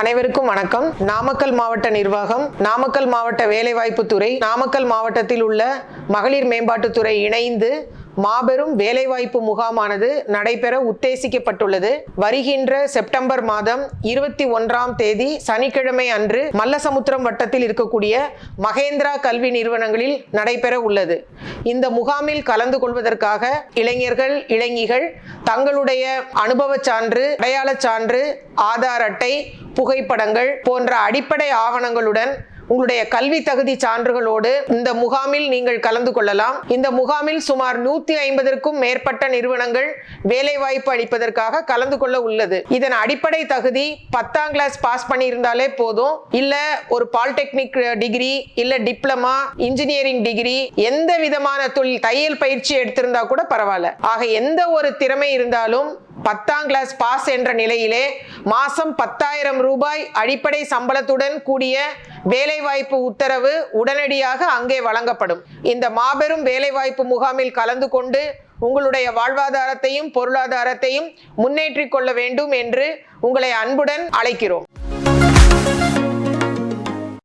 அனைவருக்கும் வணக்கம். நாமக்கல் மாவட்ட நிர்வாகம் நாமக்கல் மாவட்ட வேலைவாய்ப்பு துறை நாமக்கல் மாவட்டத்தில் உள்ள மகளிர் மேம்பாட்டுத்துறை இணைந்து மாபெரும் வேலைவாய்ப்பு முகாமானது நடைபெற உத்தேசிக்கப்பட்டுள்ளது. வருகின்ற செப்டம்பர் மாதம் இருபத்தி ஒன்றாம் தேதி சனிக்கிழமை அன்று மல்லசமுத்திரம் வட்டத்தில் இருக்கக்கூடிய மகேந்திரா கல்வி நிறுவனங்களில் நடைபெற உள்ளது. இந்த முகாமில் கலந்து கொள்வதற்காக இளைஞர்கள் இளைஞிகள் தங்களுடைய அனுபவ சான்று அடையாளச் சான்று ஆதார் அட்டை புகைப்படங்கள் போன்ற அடிப்படை ஆவணங்களுடன் உங்களுடைய கல்வி தகுதி சான்றுகளோடு இந்த முகாமில் நீங்கள் கலந்து கொள்ளலாம். இந்த முகாமில் சுமார் நூத்தி ஐம்பதற்கும் மேற்பட்ட நிறுவனங்கள் வேலைவாய்ப்பு அளிப்பதற்காக கலந்து கொள்ள உள்ளது. இதன் அடிப்படை தகுதி பத்தாம் கிளாஸ் பாஸ் பண்ணியிருந்தாலே போதும். இல்ல ஒரு பாலிடெக்னிக் டிகிரி இல்ல டிப்ளமா இன்ஜினியரிங் டிகிரி எந்த விதமான தொழில் தையல் பயிற்சி எடுத்திருந்தா கூட பரவாயில்ல. ஆக எந்த ஒரு திறமை இருந்தாலும் பத்தாம் கிளாஸ் பாஸ் என்ற நிலையிலே மாசம் பத்தாயிரம் ரூபாய் அடிப்படை சம்பளத்துடன் கூடிய வேலைவாய்ப்பு உத்தரவு உடனடியாக அங்கே வழங்கப்படும். இந்த மாபெரும் வேலைவாய்ப்பு முகாமில் கலந்து கொண்டு உங்களுடைய வாழ்வாதாரத்தையும் பொருளாதாரத்தையும் முன்னேற்றிக் கொள்ள வேண்டும் என்று உங்களை அன்புடன் அழைக்கிறோம்.